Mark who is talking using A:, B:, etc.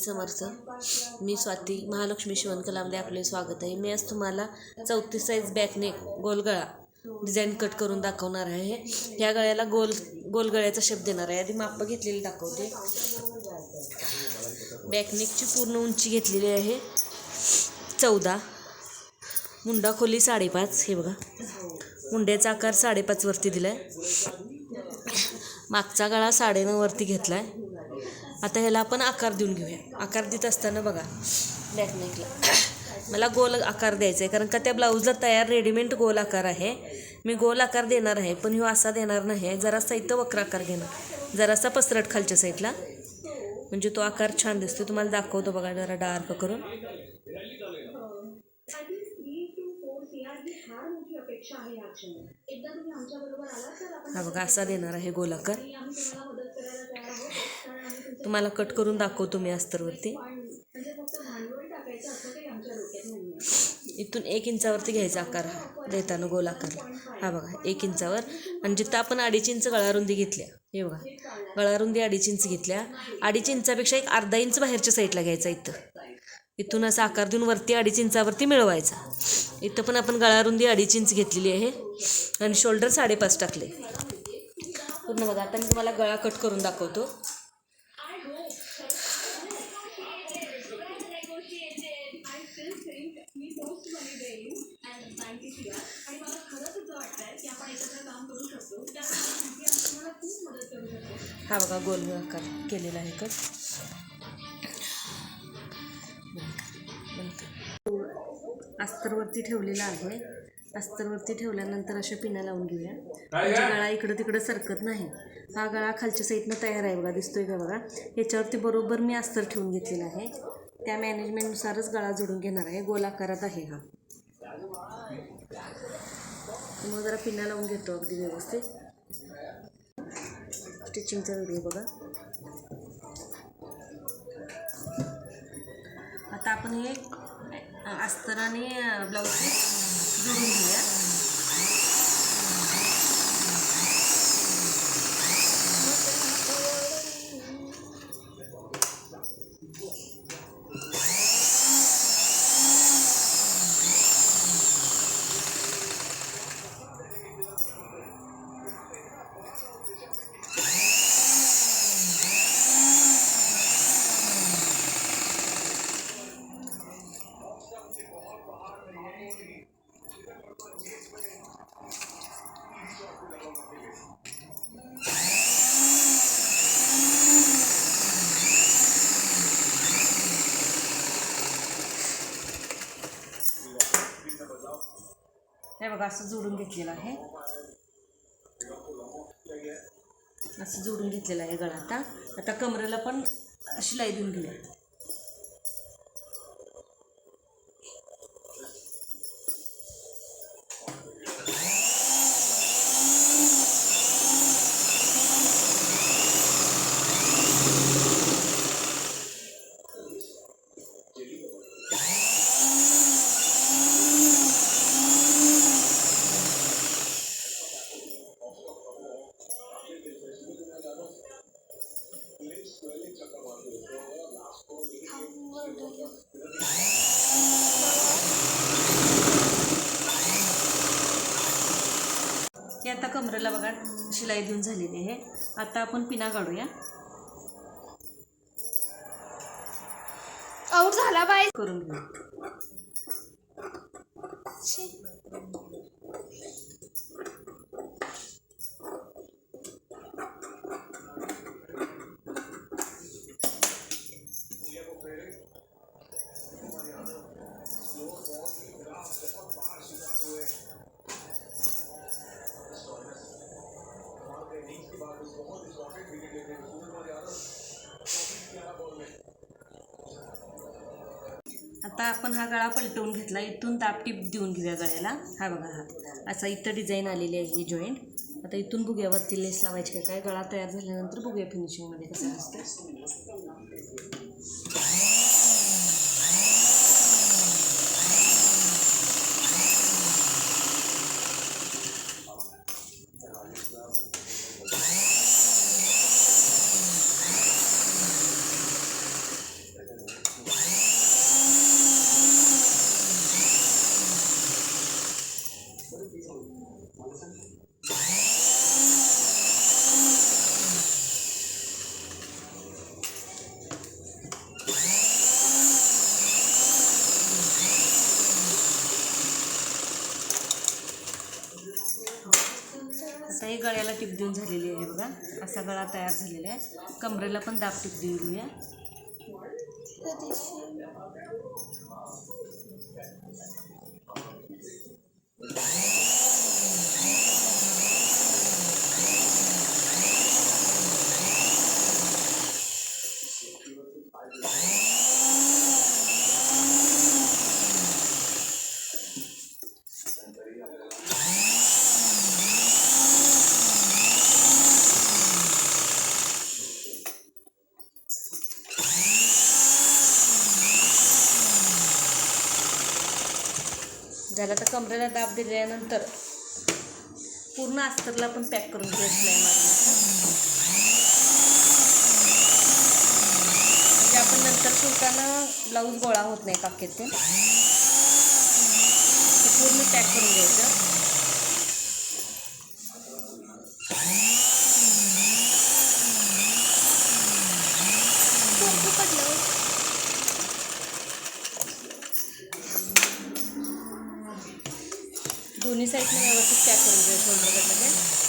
A: समर्थ. मी स्वाती महालक्ष्मी शिवणकलामध्ये आपले स्वागत आहे. मी आज तुम्हाला चौतीस साईज बॅकने गोलगळा डिझाईन कट करून दाखवणार आहे. ह्या गळ्याला गोल गोलगळ्याचा शब्द शेप देणार आहे. आधी माप घेतलेली दाखवते. बॅकनेकची पूर्ण उंची घेतलेली आहे. चौदा. मुंडा खोली साडेपाच. हे बघा. मुंड्याचा आकार साडेपाचवरती दिला आहे मागचा गळा साडेनऊवरती घेतला आहे आता ह्याला आपण आकार देऊन घेऊया. आकार देत असताना बघा बॅकनेकला मला गोल आकार द्यायचा आहे कारण का त्या ब्लाऊजला तयार रेडीमेड गोल आकार आहे. मी गोल आकार देणार आहे पण ह्यो असा देणार नाही. आहे जरासा इथं वक्र आकार घेणार. जरासा पसरट खालच्या साईडला म्हणजे तो आकार छान दिसतो तुम्हाला दाखवतो बघा जरा डार्क करून. हा बघा असा देणार आहे गोल आकार. तुम्हाला कट करून दाखवतो मी अस्तरवरती. इथून एक इंचावरती घ्यायचा आकार हा देताना गोल आकार. हा बघा एक इंचावर. म्हणजे आणि जिथं आपण अडीच इंच गळारुंदी घेतल्या. हे बघा गळारुंदी अडीच इंच घेतल्या. अडीच इंचापेक्षा एक अर्धा इंच बाहेरच्या साईडला घ्यायचा इथं. इथून असा आकार देऊन वरती अडीच इंचावरती मिळवायचा. इथं पण आपण गळारुंदी अडीच इंच घेतलेली आहे. आणि शोल्डर साडेपाच टाकले. पूर्ण बघा आता मी तुम्हाला गळा कट करून दाखवतो. हा बघा गोल आकार केलेला आहे कट अस्तरवरती ठेवलेला आहे. अस्तरवरती ठेवल्यानंतर अशा पिना लावून घेऊया. म्हणजे गळा इकडं तिकडं सरकत नाही. हा गळा खालच्या साईडनं तयार आहे बघा दिसतोय का बघा? याच्यावरती बरोबर मी अस्तर ठेवून घेतलेला आहे. त्या मॅनेजमेंटनुसारच गळा जोडून घेणार आहे. गोलाकारात आहे हा. मग जरा पिन्ना लावून घेतो अगदी व्यवस्थित. स्टिचिंगचा व्हिडिओ बघा. आता आपण हे अस्तराने ब्लाऊज जोडून घेऊया हे बघा असं जोडून घेतलेलं आहे. असं जोडून घेतलेलं आहे गळा आता. आता कमरेला पण शिलाई देऊन घेऊया. हे आता कमरेला बघा शिलाई देऊन झालेली आहे. आता आपण पिना काढूया.
B: आऊट झाला पाहिजे
A: करून घेऊ आता आपण हा गळा पलटवून घेतला. इथून तापटीप देऊन घेऊया गळ्याला. हा बघा हा. असा इथं डिझाईन आलेली आहे ही जॉईंट आता इथून बुग्यावरती लेस लावायची काय काय गळा तयार झाल्यानंतर बुग्या फिनिशिंगमध्ये कसं असतं. गळ्याला टिप देऊन झालेली आहे बघा. असा गळा तयार झालेला आहे. कमरेला पण दाब टिप देऊन घेऊया झालं तर कमरेला दाब दिल्यानंतर पूर्ण अस्तरला पण पॅक करून घेऊया नाही म्हणजे आपण नंतर शिवताना ब्लाऊज गोळा होत नाही काकेत ते. दोन्ही साईडने व्यवस्थित पॅक करून घ्या शोल्डर बटाटे